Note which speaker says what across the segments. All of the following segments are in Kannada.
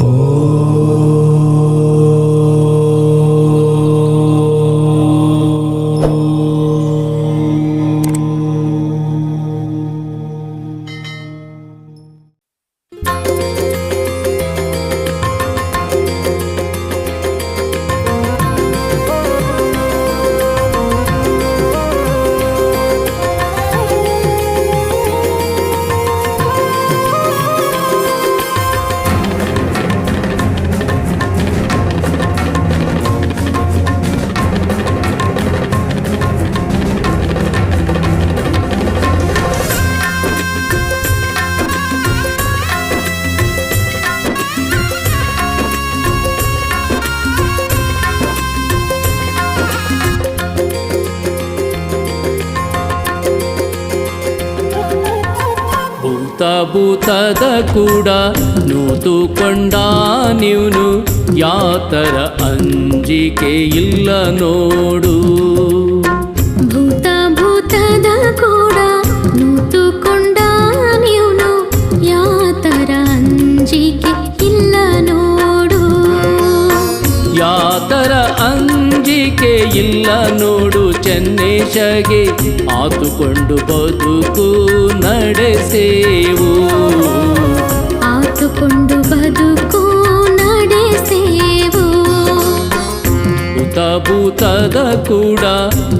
Speaker 1: Oh. ಭೂತದ ಕೂಡ ನೂತುಕೊಂಡ ನೀವು ಯಾತರ ಅಂಜಿಕೆ ಇಲ್ಲ ನೋಡು. ಚೆನ್ನೇಶಗೆ ಆತುಕೊಂಡು ಬದುಕು ನಡೆಸೇವು.
Speaker 2: ಆತುಕೊಂಡು ಬದುಕು ನಡೆಸೇವು.
Speaker 1: ಭೂತ ಭೂತದ ಕೂಡ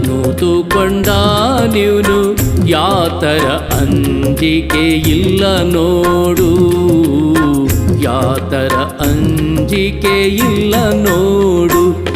Speaker 1: ನೂತುಕೊಂಡ ನೀನು ಯಾತರ ಅಂಜಿಕೆ ಇಲ್ಲ ನೋಡು. ಯಾತರ ಅಂಜಿಕೆ ಇಲ್ಲ ನೋಡು.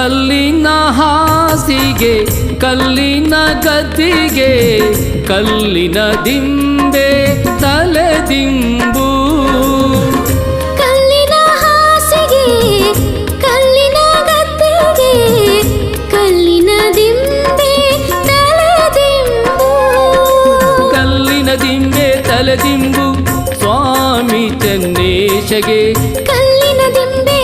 Speaker 1: ಕಲ್ಲಿನ ಹಾಸಿಗೆ ಕಲ್ಲಿನ ಗತಿಗೆ ಕಲ್ಲಿನ ದಿಂಬೆ ತಲೆ ದಿಂಬು.
Speaker 2: ಕಲ್ಲಿನ ಹಾಸಿಗೆ ಕಲ್ಲಿನ ಗತಿಗೆ ಕಲ್ಲಿನ ದಿಂಬೆ ತಲೆದಿಂಬು
Speaker 1: ಕಲ್ಲಿನ ದಿಂಬೆ ತಲೆ ದಿಂಬು ಸ್ವಾಮಿ
Speaker 2: ಚಂದೇಶಗೆ
Speaker 1: ಕಲ್ಲಿನ ದಿಂಬೆ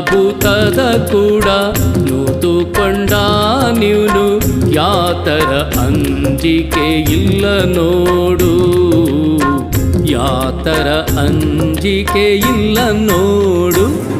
Speaker 1: ಭೂತದ ಕೂಡ ನೂತುಕೊಂಡ ನೀನು. ಯಾತರ ಅಂಜಿಕೆ ಇಲ್ಲ ನೋಡು. ಯಾತರ ಅಂಜಿಕೆ ಇಲ್ಲ ನೋಡು.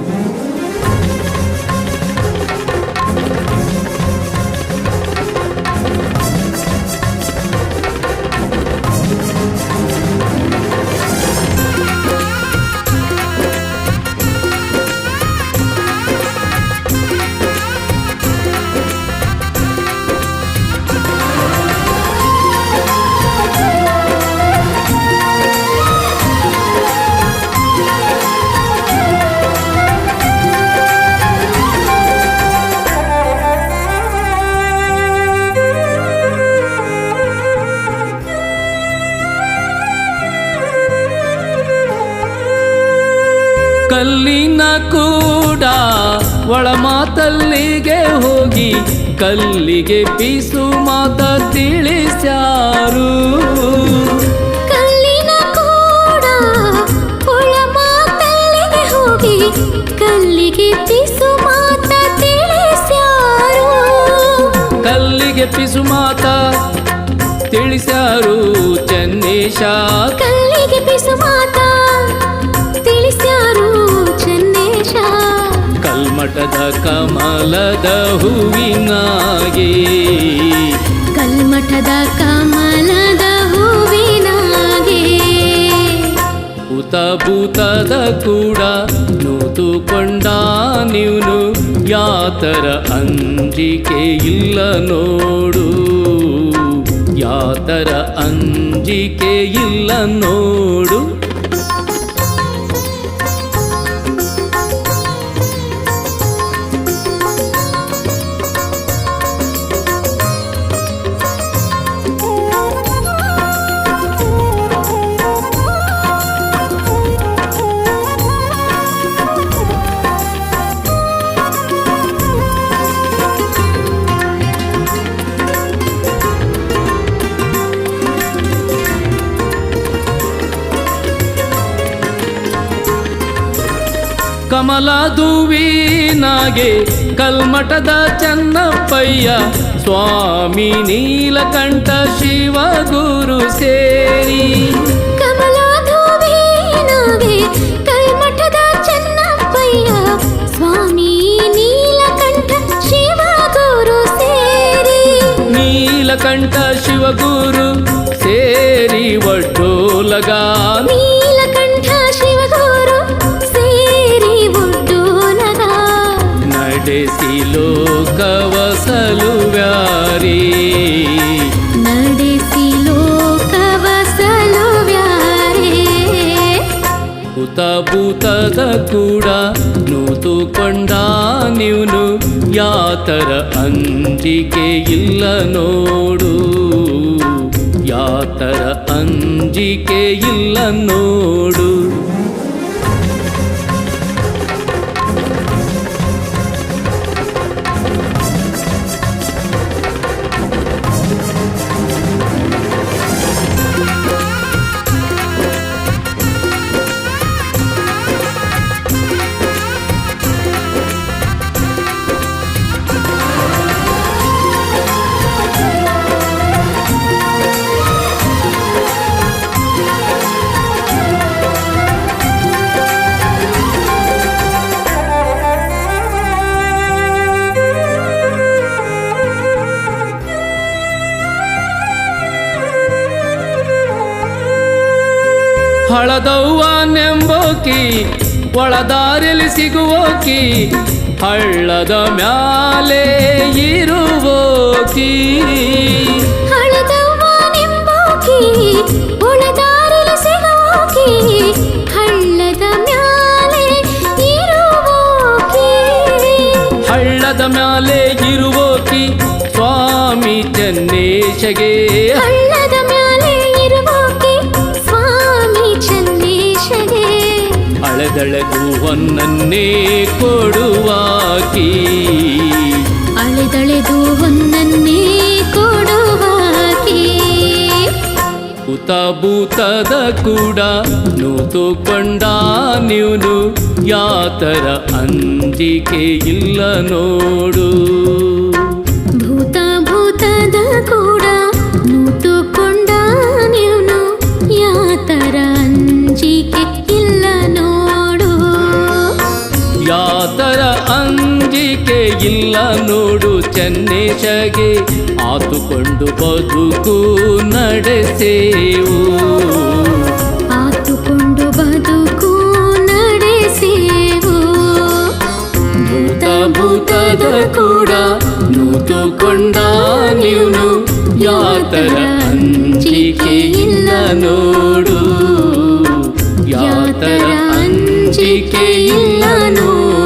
Speaker 1: ಕಲ್ಲಿನ ಕೂಡ ಒಳ ಮಾತಲ್ಲಿಗೆ ಹೋಗಿ ಕಲ್ಲಿಗೆ ಪೀಸು ಮಾತ ತಿಳಿಸ್ಯಾರು.
Speaker 2: ಕಲ್ಲಿನ ಕೂಡ ಒಳಮಾತಲ್ಲಿಗೆ ಹೋಗಿ ಕಲ್ಲಿಗೆ ಪಿಸು ಮಾತ ತಿಳಿಸ್ಯಾರು.
Speaker 1: ಕಲ್ಲಿಗೆ ಪಿಸು ಮಾತ ತಿಳಿಸ್ಯಾರು ಚೆನ್ನೇಶ.
Speaker 2: ಕಲ್ಲಿಗೆ ಪಿಸು ಮಾತ
Speaker 1: ಕಲ್ಮಠದ ಕಮಲದ ಹೂವಿನಾಗಿ.
Speaker 2: ಕಲ್ಮಠದ ಕಮಲದ ಹೂವಿನಾಗಿ.
Speaker 1: ಭೂತ ಭೂತದ ಕೂಡ ನೂತುಕೊಂಡ ನೀನು ಯಾತರ ಅಂಜಿಕೆ ಇಲ್ಲ ನೋಡು. ಯಾತರ ಅಂಜಿಕೆ ಇಲ್ಲ ನೋಡು. ಕಮಲ ದುವೀನಾಗೆ ಕಲ್ಮಠದ ಚನ್ನಪ್ಪಯ್ಯ ಸ್ವಾಮಿ ನೀಲಕಂಠ ಶಿವ ಗುರು ಸೇರಿ ಲೋಕವ ಸಲುವ್ಯಾರಿ
Speaker 2: ನಡೆಸಿ ಲೋಕವ ಸಲುವ್ಯಾರೇ
Speaker 1: ಹುತಭೂತದ ಕೂಡ ನೂತುಕೊಂಡ ನೀವನು. ಯಾತರ ಅಂಜಿಕೆ ಇಲ್ಲ ನೋಡು. ಯಾತರ ಅಂಜಿಕೆ ಇಲ್ಲ ನೋಡು. ಹಳದವ್ವ ನೆಂಬೋಕಿ ಒಳದಾರಿಲಿ ಸಿಗುವೋಕಿ ಹಳ್ಳದ ಮ್ಯಾಲೆ ಇರುವೋಕಿ.
Speaker 2: ಹಳದವ್ವ
Speaker 1: ಅಳೆದಳೆದು ಹೊನ್ನನ್ನೇ ಕೊಡುವಾಕಿ.
Speaker 2: ಅಳೆದಳೆದು ಹೊನ್ನನ್ನೇ ಕೊಡುವಾಕಿ. ಭೂತದ ಕೂಡ ನೂತುಕೊಂಡ ನೀನು ಯಾತರ ಅಂಜಿಕೆ ಇಲ್ಲ ನೋಡು.
Speaker 1: ಯಾತರ ಅಂಜಿಕೆ ಇಲ್ಲ ನೋಡು ಚೆನ್ನೇಶಗೆ ಆತುಕೊಂಡು ಬದುಕು ನಡೆಸೇವು
Speaker 2: ಆತುಕೊಂಡು ಬದುಕು ನಡೆಸೇವು
Speaker 1: ಭೂತ ಭೂತದ ಕೂಡ ನೂತುಕೊಂಡ ನೀನು ಯಾತರ ಅಂಜಿಕೆ ಇಲ್ಲ ನೋಡು ಯಾತರ ಅಂಜಿಕೆ ಇಲ್ಲ ನೋಡು